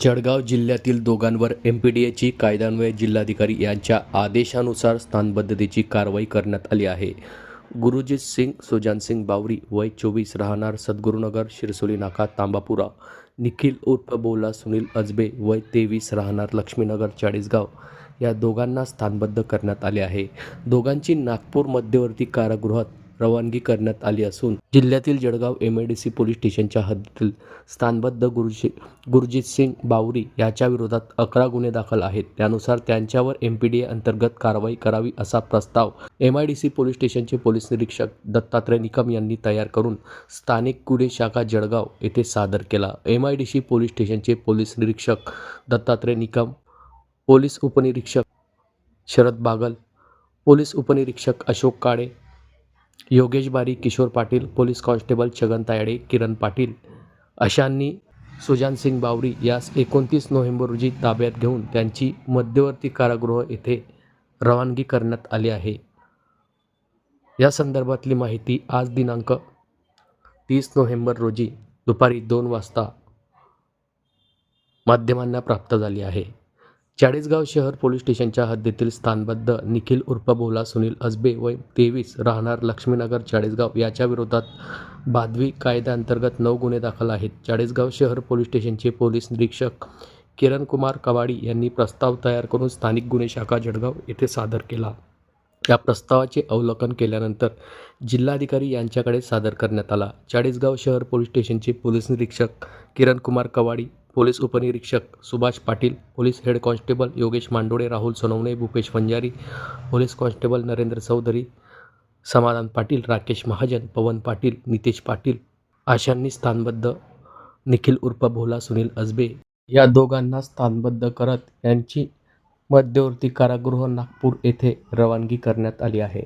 जळगाव जिल्ह्यातील दोघांवर M P D एची कायद्यान्वये जिल्हाधिकारी यांच्या आदेशानुसार स्थानबद्धतेची कारवाई करण्यात आली आहे. गुरुजीत सिंग सुजान सिंग बावरी वय चोवीस राहणार सद्गुरुनगर शिरसोली नाका तांबापुरा. निखिल उर्फ बोला सुनील अजबे वय तेवीस राहणार लक्ष्मीनगर चाळीसगाव. या दोघांना स्थानबद्ध करण्यात आले आहे. दोघांची नागपूर मध्यवर्ती कारागृहात रवानगी करण्यात आली असून जिल्ह्यातील Jalgaon M I D C police स्टेशनच्या हद्दीतील स्थानबद्ध गुरुजी गुरजीत सिंग बावरी याच्या विरोधात अकरा गुन्हे दाखल आहेत. त्यानुसार त्यांच्यावर एम पी डी ए अंतर्गत कारवाई करावी असा प्रस्ताव M I D C police स्टेशनचे पोलीस निरीक्षक दत्तात्रय निकम यांनी तयार करून स्थानिक गुन्हे शाखा जळगाव येथे सादर केला. M I D C police स्टेशनचे पोलीस निरीक्षक दत्तात्रय निकम पोलीस उपनिरीक्षक शरद बागल पोलीस उपनिरीक्षक अशोक काळे योगेश बारी किशोर पाटील पोलीस कॉन्स्टेबल छगन तायडे किरण पाटील अशांनी सुजानसिंग बावरी यास एकोणतीस नोव्हेंबर रोजी ताब्यात घेऊन त्यांची मध्यवर्ती कारागृह येथे रवानगी करण्यात आली आहे. या संदर्भातली माहिती आज दिनांक तीस नोव्हेंबर रोजी दुपारी दोन वाजता माध्यमांना प्राप्त झाली आहे. चाळीसगाव शहर पोलीस स्टेशनच्या हद्दीतील स्थानबद्ध निखिल उर्फ भोला सुनील अजबे वय तेवीस राहणार लक्ष्मीनगर चाळीसगाव याच्या विरोधात बादवी कायद्याअंतर्गत नऊ गुन्हे दाखल आहेत. चाळीसगाव शहर पोलीस स्टेशनचे पोलीस निरीक्षक किरण कुमार कवाडी यांनी प्रस्ताव तयार करून स्थानिक गुन्हे शाखा जळगाव येथे सादर केला. या प्रस्तावाचे अवलोकन केल्यानंतर जिल्हाधिकारी यांच्याकडे सादर करण्यात आला. चाळीसगाव शहर पोलीस स्टेशनचे पोलीस निरीक्षक किरण कुमार कवाडी पोलीस उपनिरीक्षक Subhash Patil police head constable Yogesh Mandole Rahul Sonawane Bhupesh Wanjari police constable Narendra Chaudhari Samadhan Patil Rakesh Mahajan पवन पाटील नितेश पाटील अशांनी स्थानबद्ध निखिल उर्फ भोला सुनील अजबे या दोघांना स्थानबद्ध करत यांची मध्यवर्ती कारागृह नागपूर येथे रवानगी करण्यात आली आहे.